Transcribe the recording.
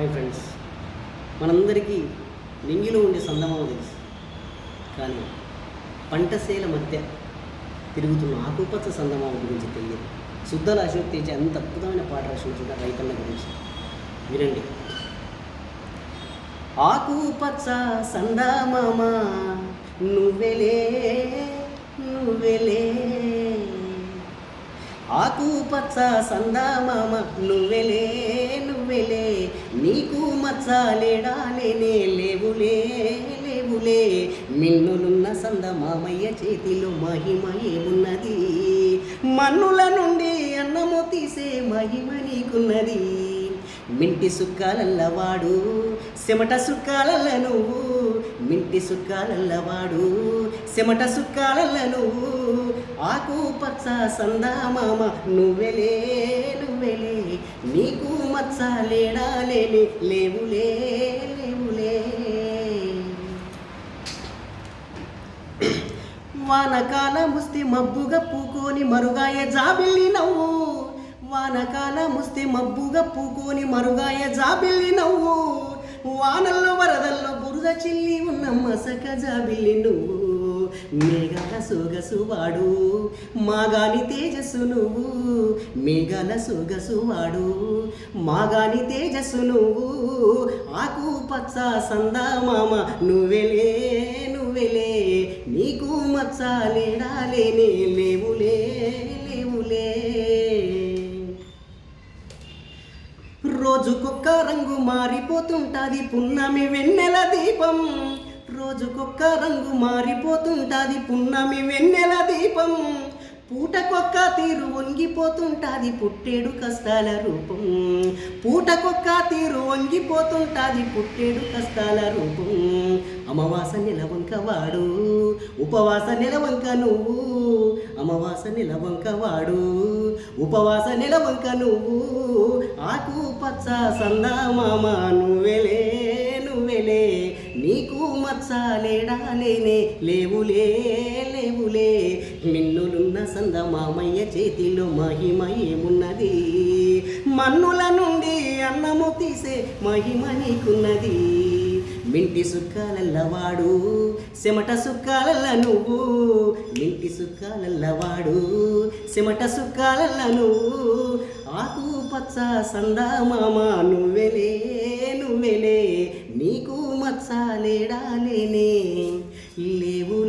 Hi friends. మనందరికీ నింగిలో ఉండే సందమామ తెలుసు. కానీ పంటసేల మధ్య తిరుగుతున్న ఆకుపచ్చ సందమామ గురించి తెలియదు. శుద్ధల అశోక్ తేజ అంత అద్భుతమైన పాట రాసిన రైతన్న గురించి వినండి. ఆకుపచ్చ సందమామ నువ్వెలే నువ్వెలే ఆకుపచ్చ సందామామ నువ్వెలే మచ్చాలేడాలేనే లేవులే లేవులే. మిన్నులున్న సందమామయ్య చేతిలో మహిమ ఏమున్నది? మన్నుల నుండి అన్నము తీసే మహిమ నీకున్నది. మింటి సుక్కాలల్లవాడు సెమట సుక్కాలల్ల నువ్వు మింటి సుక్కాలల్లవాడు సెమట సుక్కాలల్ల నువ్వు ఆకు పచ్చ సందామామ నువ్వెలే నువ్వెలే నీకు మచ్చ లేడాలేని లేవులే లేవులే వానకాల ముస్తి మబ్బుగా పూకొని మరుగాయ జాబిల్లి నవ్వు. వానకాల ముస్తే మబ్బుగా పూకొని మరుగాయ జాబిల్లి నవ్వు. వానల్లో వరదల్లో బురద చిల్లి ఉన్న మసక జాబిల్లి నువ్వు మేఘాల సొగసు వాడు మాగాని తేజస్సు నువ్వు. మేఘాల సొగసు వాడు మాగాని తేజస్సు నువ్వు. ఆకు పచ్చ సందామామ నువ్వెలే నువ్వెలే. నీకు మచ్చ లేడాలేనే లేవులే లేవులే. రోజుకొక్క రంగు మారిపోతుంటాది పున్నమి వెన్నెల దీపం. రోజుకొక్క రంగు మారిపోతుంటాది పున్నమి వెన్నెల దీపం. పూటకొక్క తీరు వంగిపోతుంటాది పుట్టేడు కష్టాల రూపం. పూటకొక్క తీరు వంగిపోతుంటాది పుట్టేడు కష్టాల రూపం. అమావాస నిలవంక వాడు ఉపవాస నిలవంక నువ్వు. అమావాస నిలవంక వాడు ఉపవాస నిలవంక నువ్వు. ఆకు పచ్చ సందామామ నువ్వెలే నువ్వెలే నీకు మచ్చ లేడాలేనే లేవులే లేవులే. సంద మామయ్య చేతిలో మహిమ ఏమున్నది? మన్నుల నుండి అన్నము తీసే మహిమ నీకున్నది. మింటి సుక్కాలల్లవాడు సెమట సుక్కాలల్ల నువ్వు. మింటి సుక్కాలల్లవాడు సెమట సుక్కాలల్ల నువ్వు. ఆకు పచ్చ సందామామ నువ్వెలే నువ్వెలే. నీకు మచ్చ లేడాలేనే లేవు